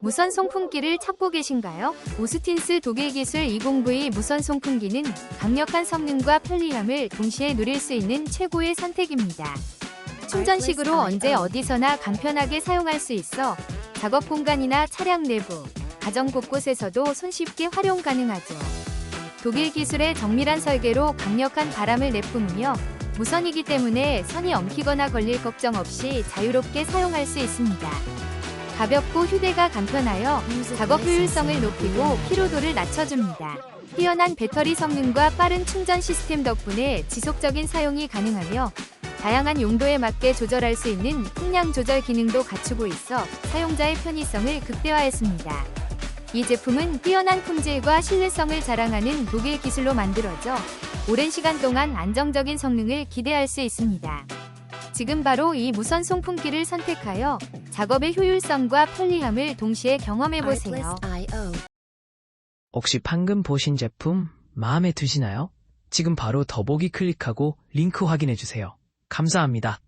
무선 송풍기를 찾고 계신가요? 오스틴스 독일 기술 20V 무선 송풍기는 강력한 성능과 편리함을 동시에 누릴 수 있는 최고의 선택입니다. 충전식으로 언제 어디서나 간편하게 사용할 수 있어 작업 공간이나 차량 내부, 가정 곳곳에서도 손쉽게 활용 가능하죠. 독일 기술의 정밀한 설계로 강력한 바람을 내뿜으며 무선이기 때문에 선이 엉키거나 걸릴 걱정 없이 자유롭게 사용할 수 있습니다. 가볍고 휴대가 간편하여 작업 효율성을 높이고 피로도를 낮춰줍니다. 뛰어난 배터리 성능과 빠른 충전 시스템 덕분에 지속적인 사용이 가능하며 다양한 용도에 맞게 조절할 수 있는 풍량 조절 기능도 갖추고 있어 사용자의 편의성을 극대화했습니다. 이 제품은 뛰어난 품질과 신뢰성을 자랑하는 독일 기술로 만들어져 오랜 시간 동안 안정적인 성능을 기대할 수 있습니다. 지금 바로 이 무선 송풍기를 선택하여 작업의 효율성과 편리함을 동시에 경험해 보세요. 혹시 방금 보신 제품 마음에 드시나요? 지금 바로 더보기 클릭하고 링크 확인해 주세요. 감사합니다.